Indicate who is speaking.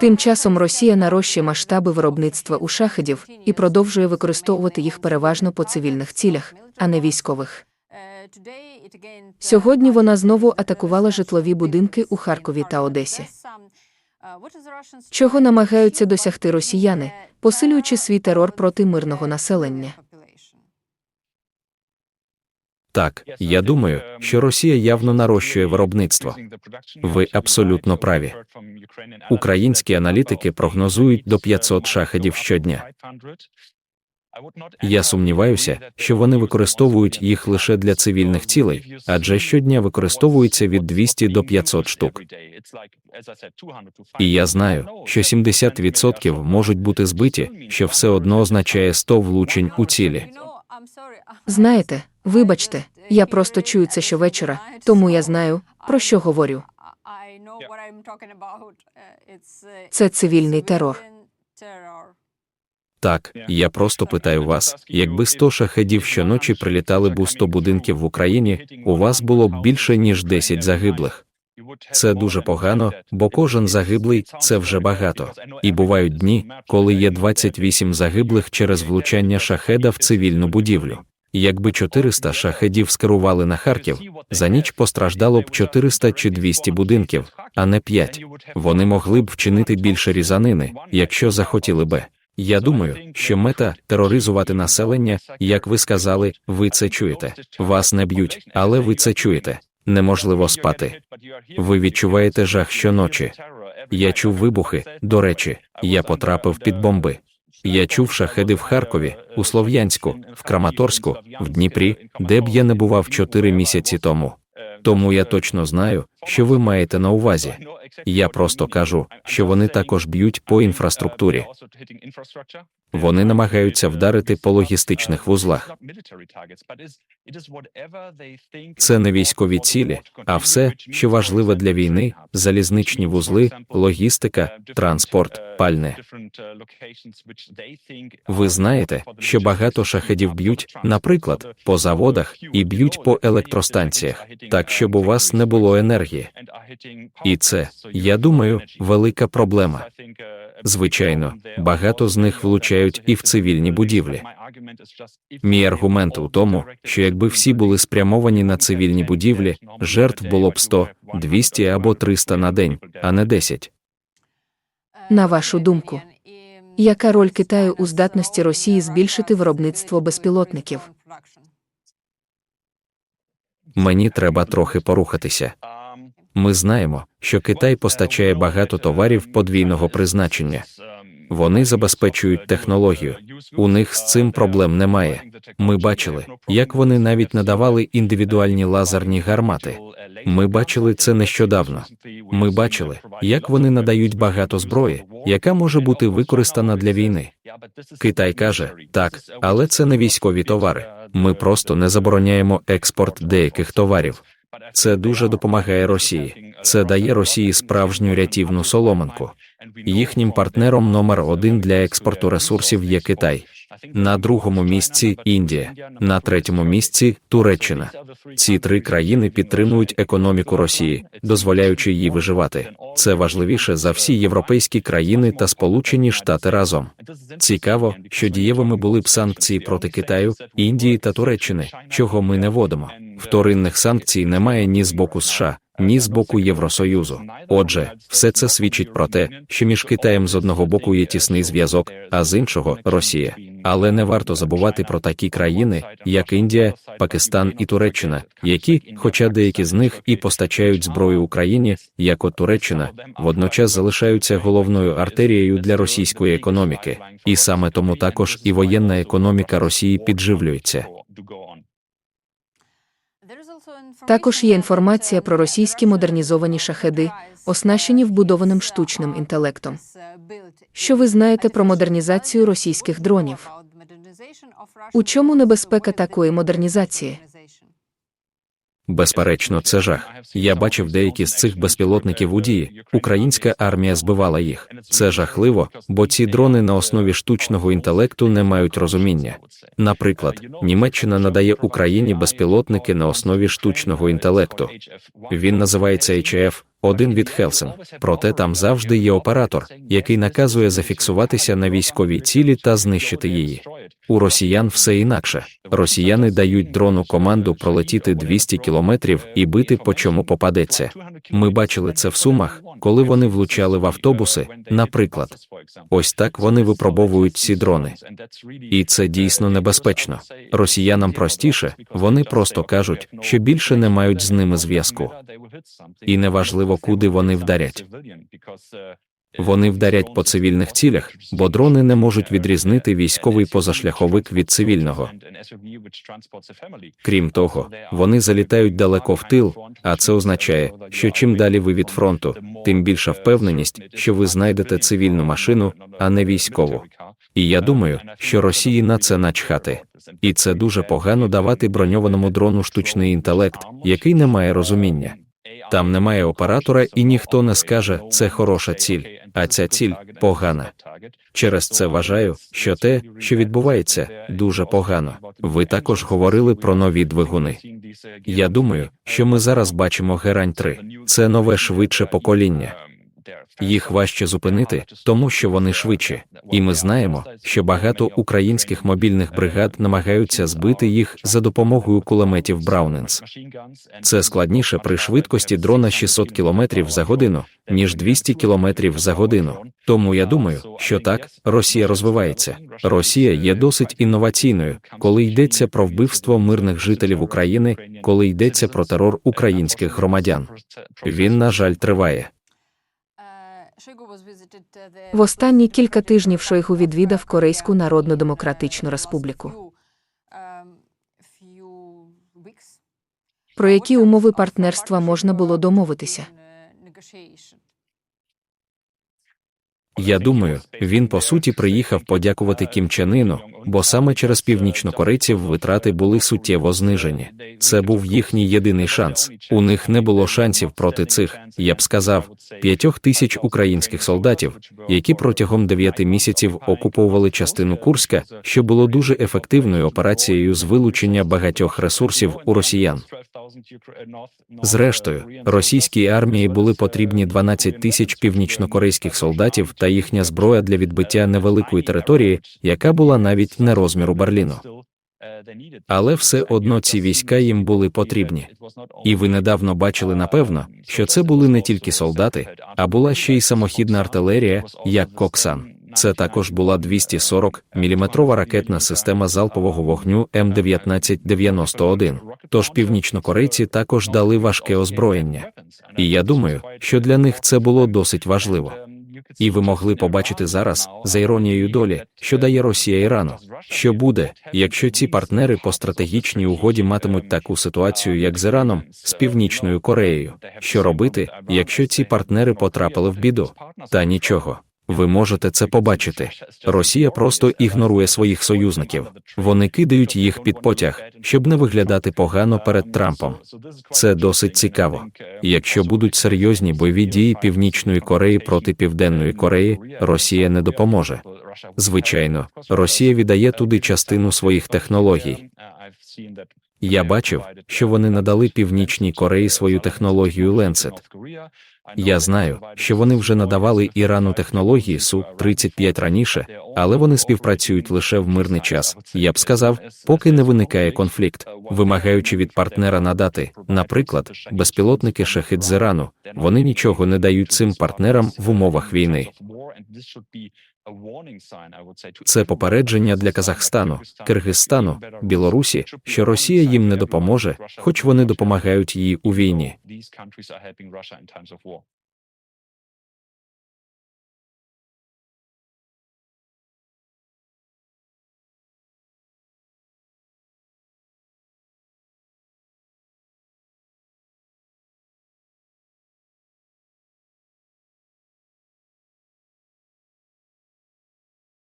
Speaker 1: Тим часом Росія нарощує масштаби виробництва у шахедів і продовжує використовувати їх переважно по цивільних цілях, а не військових. Сьогодні вона знову атакувала житлові будинки у Харкові та Одесі. Чого намагаються досягти росіяни, посилюючи свій терор проти мирного населення?
Speaker 2: Так, я думаю, що Росія явно нарощує виробництво. Ви абсолютно праві. Українські аналітики прогнозують до 500 шахедів щодня. Я сумніваюся, що вони використовують їх лише для цивільних цілей, адже щодня використовується від 200 до 500 штук. І я знаю, що 70% можуть бути збиті, що все одно означає 100 влучень у цілі.
Speaker 1: Знаєте, вибачте, я просто чую це щовечора, тому я знаю, про що говорю. Це цивільний терор.
Speaker 2: Так, я просто питаю вас: якби 100 шахедів щоночі прилітали б у 100 будинків в Україні, у вас було б більше ніж 10 загиблих. Це дуже погано, бо кожен загиблий це вже багато. І бувають дні, коли є 28 загиблих через влучання шахеда в цивільну будівлю. Якби 400 шахедів скерували на Харків, за ніч постраждало б 400 чи 200 будинків, а не 5. Вони могли б вчинити більше різанини, якщо захотіли би. Я думаю, що мета тероризувати населення, як ви сказали, ви це чуєте. Вас не б'ють, але ви це чуєте. Неможливо спати. Ви відчуваєте жах щоночі. Я чув вибухи. До речі, я потрапив під бомби. Я чув шахеди в Харкові, у Слов'янську, в Краматорську, в Дніпрі, де б я не бував чотири місяці тому. Тому я точно знаю, що ви маєте на увазі. Я просто кажу, що вони також б'ють по інфраструктурі. Вони намагаються вдарити по логістичних вузлах. Це не військові цілі, а все, що важливе для війни: залізничні вузли, логістика, транспорт, пальне. Ви знаєте, що багато шахедів б'ють, наприклад, по заводах і б'ють по електростанціях, так щоб у вас не було енергії. І це, я думаю, велика проблема. Звичайно, багато з них влучають і в цивільні будівлі. Мій аргумент у тому, що якби всі були спрямовані на цивільні будівлі, жертв було б 100, 200 або 300 на день, а не 10.
Speaker 1: На вашу думку, яка роль Китаю у здатності Росії збільшити виробництво безпілотників?
Speaker 2: Мені треба трохи порухатися. Ми знаємо, що Китай постачає багато товарів подвійного призначення. Вони забезпечують технологію. У них з цим проблем немає. Ми бачили, як вони навіть надавали індивідуальні лазерні гармати. Ми бачили це нещодавно. Ми бачили, як вони надають багато зброї, яка може бути використана для війни. Китай каже, так, але це не військові товари. Ми просто не забороняємо експорт деяких товарів. Це дуже допомагає Росії. Це дає Росії справжню рятівну соломинку. Їхнім партнером номер один для експорту ресурсів є Китай. На другому місці Індія, на третьому місці Туреччина. Ці три країни підтримують економіку Росії, дозволяючи їй виживати. Це важливіше за всі європейські країни та Сполучені Штати разом. Цікаво, що дієвими були б санкції проти Китаю, Індії та Туреччини, чого ми не водимо. Вторинних санкцій немає ні з боку США, ні з боку Євросоюзу. Отже, все це свідчить про те, що між Китаєм з одного боку є тісний зв'язок, а з іншого Росія. Але не варто забувати про такі країни, як Індія, Пакистан і Туреччина, які, хоча деякі з них і постачають зброю Україні, як от Туреччина, водночас залишаються головною артерією для російської економіки, і саме тому також і воєнна економіка Росії підживлюється.
Speaker 1: Також є інформація про російські модернізовані шахеди, оснащені вбудованим штучним інтелектом. Що ви знаєте про модернізацію російських дронів? У чому небезпека такої модернізації?
Speaker 2: Безперечно, це жах. Я бачив деякі з цих безпілотників у дії. Українська армія збивала їх. Це жахливо, бо ці дрони на основі штучного інтелекту не мають розуміння. Наприклад, Німеччина надає Україні безпілотники на основі штучного інтелекту. Він називається HF, один від Хелсен. Проте там завжди є оператор, який наказує зафіксуватися на військовій цілі та знищити її. У росіян все інакше. Росіяни дають дрону команду пролетіти 200 кілометрів і бити по чому попадеться. Ми бачили це в Сумах, коли вони влучали в автобуси, наприклад. Ось так вони випробовують ці дрони. І це дійсно небезпечно. Росіянам простіше, вони просто кажуть, що більше не мають з ними зв'язку. І неважливо, куди вони вдарять. Вони вдарять по цивільних цілях, бо дрони не можуть відрізнити військовий позашляховик від цивільного. Крім того, вони залітають далеко в тил, а це означає, що чим далі ви від фронту, тим більша впевненість, що ви знайдете цивільну машину, а не військову. І я думаю, що Росії на це начхати. І це дуже погано давати броньованому дрону штучний інтелект, який не має розуміння. Там немає оператора, і ніхто не скаже, це хороша ціль, а ця ціль погана. Через це вважаю, що те, що відбувається, дуже погано. Ви також говорили про нові двигуни. Я думаю, що ми зараз бачимо Герань 3 Це нове швидше покоління. Їх важче зупинити, тому що вони швидші. І ми знаємо, що багато українських мобільних бригад намагаються збити їх за допомогою кулеметів Брауненс. Це складніше при швидкості дрона 600 км за годину, ніж 200 км за годину. Тому я думаю, що так, Росія розвивається. Росія є досить інноваційною, коли йдеться про вбивство мирних жителів України, коли йдеться про терор українських громадян. Він, на жаль, триває.
Speaker 1: В останні кілька тижнів Шойгу відвідав Корейську Народно-Демократичну Республіку. Про які умови партнерства можна було домовитися?
Speaker 2: Я думаю, він по суті приїхав подякувати Кім Чен Іну, бо саме через північнокорейців витрати були суттєво знижені. Це був їхній єдиний шанс. У них не було шансів проти цих, я б сказав, п'ятьох тисяч українських солдатів, які протягом дев'яти місяців окуповували частину Курська, що було ефективною ефективною операцією з вилучення багатьох ресурсів у росіян. Зрештою, російській армії були потрібні 12 тисяч північнокорейських солдатів та їхня зброя для відбиття невеликої території, яка була навіть не розміру Берліну. Але все одно ці війська їм були потрібні. І ви недавно бачили, напевно, що це були не тільки солдати, а була ще й самохідна артилерія, як Коксан. Це також була 240 міліметрова ракетна система залпового вогню М1991. Тож північнокорейці також дали важке озброєння. І я думаю, що для них це було досить важливо. І ви могли побачити зараз, за іронією долі, що дає Росія Ірану. Що буде, якщо ці партнери по стратегічній угоді матимуть таку ситуацію, як з Іраном, з Північною Кореєю? Що робити, якщо ці партнери потрапили в біду? Та нічого. Ви можете це побачити. Росія просто ігнорує своїх союзників. Вони кидають їх під потяг, щоб не виглядати погано перед Трампом. Це досить цікаво. Якщо будуть серйозні бойові дії Північної Кореї проти Південної Кореї, Росія не допоможе. Звичайно, Росія віддає туди частину своїх технологій. Я бачив, що вони надали Північній Кореї свою технологію Lancet. Я знаю, що вони вже надавали Ірану технології су 35 раніше, але вони співпрацюють лише в мирний час. Я б сказав, поки не виникає конфлікт, вимагаючи від партнера надати, наприклад, безпілотники шахид з Ірану. Вони нічого не дають цим партнерам в умовах війни. Це попередження для Казахстану, Киргизстану, Білорусі, що Росія їм не допоможе, хоч вони допомагають їй у війні.